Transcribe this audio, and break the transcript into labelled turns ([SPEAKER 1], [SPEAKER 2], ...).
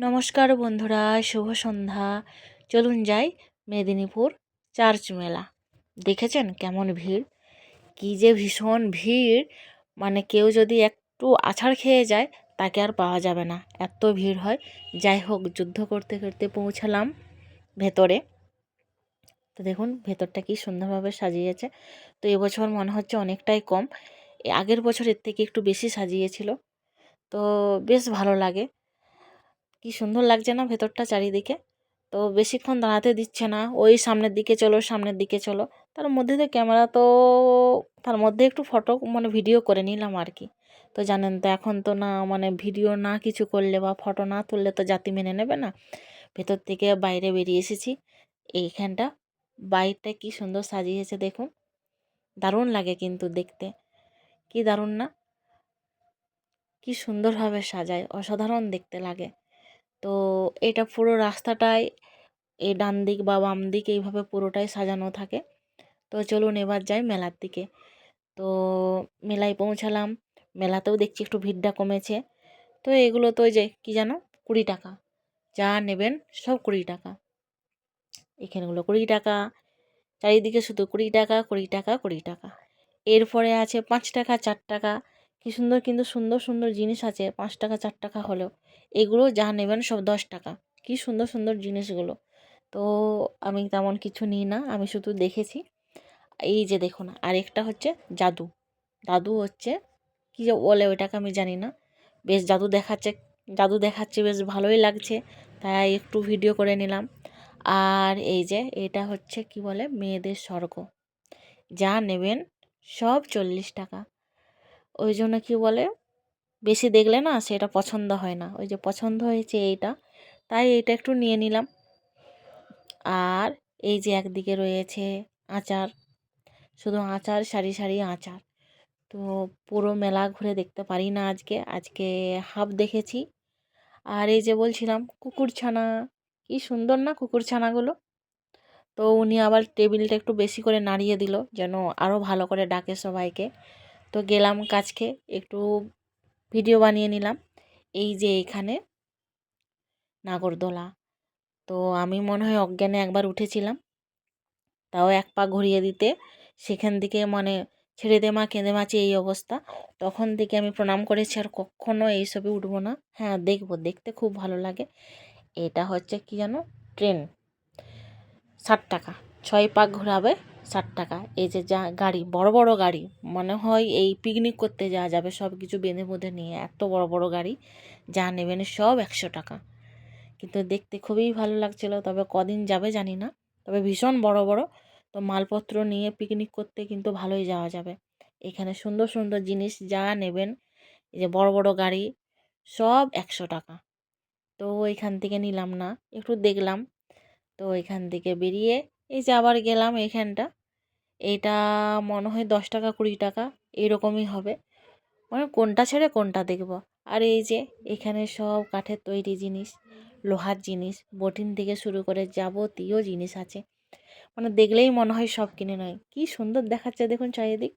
[SPEAKER 1] নমস্কার বন্ধুরা, শুভ সন্ধ্যা। চলুন যাই মেদিনীপুর চার্চ মেলা। দেখেছেন কেমন ভিড়? কী যে ভীষণ ভিড়! মানে কেউ যদি একটু আছাড় খেয়ে যায়, তাকে আর পাওয়া যাবে না। এত ভিড় হয়। যাই হোক, যুদ্ধ করতে করতে পৌঁছালাম ভেতরে। তো দেখুন, ভেতরটা কি সুন্দরভাবে সাজিয়েছে। তো এবছর মনে হচ্ছে অনেকটাই কম। আগের বছরের থেকে একটু বেশি সাজিয়েছিল। তো বেশ ভালো লাগে। কি সুন্দর লাগছে না ভেতরটা চারিদিকে? তো বেশিক্ষণ দাঁড়াতে দিচ্ছে না। ওই সামনের দিকে চলো, সামনের দিকে চলো। তার মধ্যে তো ক্যামেরা তো, তার মধ্যে একটু ফটো মানে ভিডিও করে নিলাম আর কি। তো জানেন তো এখন তো না মানে ভিডিও না কিছু করলে বা ফটো না তুললে তো জাতি মেনে নেবে না। ভেতর থেকে বাইরে বেরিয়ে এসেছি। এইখানটা বাইরটা কি সুন্দর সাজিয়েছে দেখুন। দারুণ লাগে কিন্তু দেখতে। কি দারুণ না? কি সুন্দরভাবে সাজায়, অসাধারণ দেখতে লাগে। তো এটা পুরো রাস্তাটায় এ ডান দিক বা বাম দিক এইভাবে পুরোটাই সাজানো থাকে। তো চলুন এবার যাই মেলার দিকে। তো মেলায় পৌঁছালাম, মেলাতেও দেখছি একটু ভিড়টা কমেছে। তো এগুলো তো যে কী জানো কুড়ি টাকা। যা নেবেন সব কুড়ি টাকা। এখানেগুলো কুড়ি টাকা, চারিদিকে শুধু কুড়ি টাকা কুড়ি টাকা কুড়ি টাকা। এরপরে আছে পাঁচ টাকা, চার টাকা। কী সুন্দর কিন্তু সুন্দর সুন্দর জিনিস আছে, পাঁচ টাকা, চার টাকা হলেও। এগুলো যা নেবেন সব দশ টাকা। কী সুন্দর সুন্দর জিনিসগুলো। তো আমি তেমন কিছু নিই না, আমি শুধু দেখেছি। এই যে দেখুন, আরেকটা হচ্ছে জাদু। জাদু হচ্ছে কী যে বলে ওইটাকে আমি জানি না। বেশ জাদু দেখাচ্ছে জাদু দেখাচ্ছে বেশ ভালোই লাগছে, তাই একটু ভিডিও করে নিলাম। আর এই যে এটা হচ্ছে কি বলে, মেয়েদের স্বর্গ। যা নেবেন সব চল্লিশ টাকা। ওই জন্য কি বলে? বেশি দেখলে না সেটা পছন্দ হয় না। ওই যে পছন্দ হয়েছে এইটা, তাই এইটা একটু নিয়ে নিলাম। আর এই যে একদিকে রয়েছে আচার, শুধু আচার, সারি সারি আচার। তো পুরো মেলা ঘুরে দেখতে পারি না আজকে আজকে হাফ দেখেছি। আর এই যে বলছিলাম কুকুর ছানা কি সুন্দর না কুকুর ছানাগুলো তো উনি আবার টেবিলটা একটু বেশি করে নাড়িয়ে দিল, যেন আরও ভালো করে ডাকে সবাইকে। তো গেলাম কাছকে, একটু ভিডিও বানিয়ে নিলাম। এই যে এখানে নাগরদোলা। তো আমি মনে হয় অজ্ঞানে একবার উঠেছিলাম। তাও এক পা ঘুরিয়ে দিতে, সেখান থেকে মানে ছেড়ে দে মা, কেঁদে মাছি এই অবস্থা। তখন থেকে আমি প্রণাম করেছি আর কখনও এইসবে উঠবো না। হ্যাঁ দেখব, দেখতে খুব ভালো লাগে। এটা হচ্ছে কি জানো? ট্রেন। ষাট টাকা। ছয় পাক ঘোরাবে ষাট টাকা। এই যে যা গাড়ি, বড় বড় গাড়ি, মনে হয় এই পিকনিক করতে যাওয়া যাবে, সব কিছু বেঁধে বেঁধে নিয়ে, এত বড় বড় গাড়ি, যা নেবেন সব একশো টাকা। কিন্তু দেখতে খুবই ভালো লাগছিল, তবে কদিন যাবে জানি না। তবে ভীষণ বড় বড়, তো মালপত্র নিয়ে পিকনিক করতে কিন্তু ভালোই যাওয়া যাবে। এখানে সুন্দর সুন্দর জিনিস যা নেবেন, এই যে বড় বড় গাড়ি, সব একশো টাকা। তো এখান থেকে নিলাম না, একটু দেখলাম, তো এখান থেকে বেরিয়ে এই যে আবার গেলাম এইখানটা এটা মনে হয় দশ টাকা, কুড়ি টাকা, এরকমই হবে। মানে কোনটা ছেড়ে কোনটা দেখব। আর এই যে এখানে সব কাঠের তৈরি জিনিস, লোহার জিনিস, বটিন থেকে শুরু করে যাবতীয় জিনিস আছে। মানে দেখলেই মনে হয় সব কিনে নয়। কি সুন্দর দেখাচ্ছে দেখুন চারিদিক।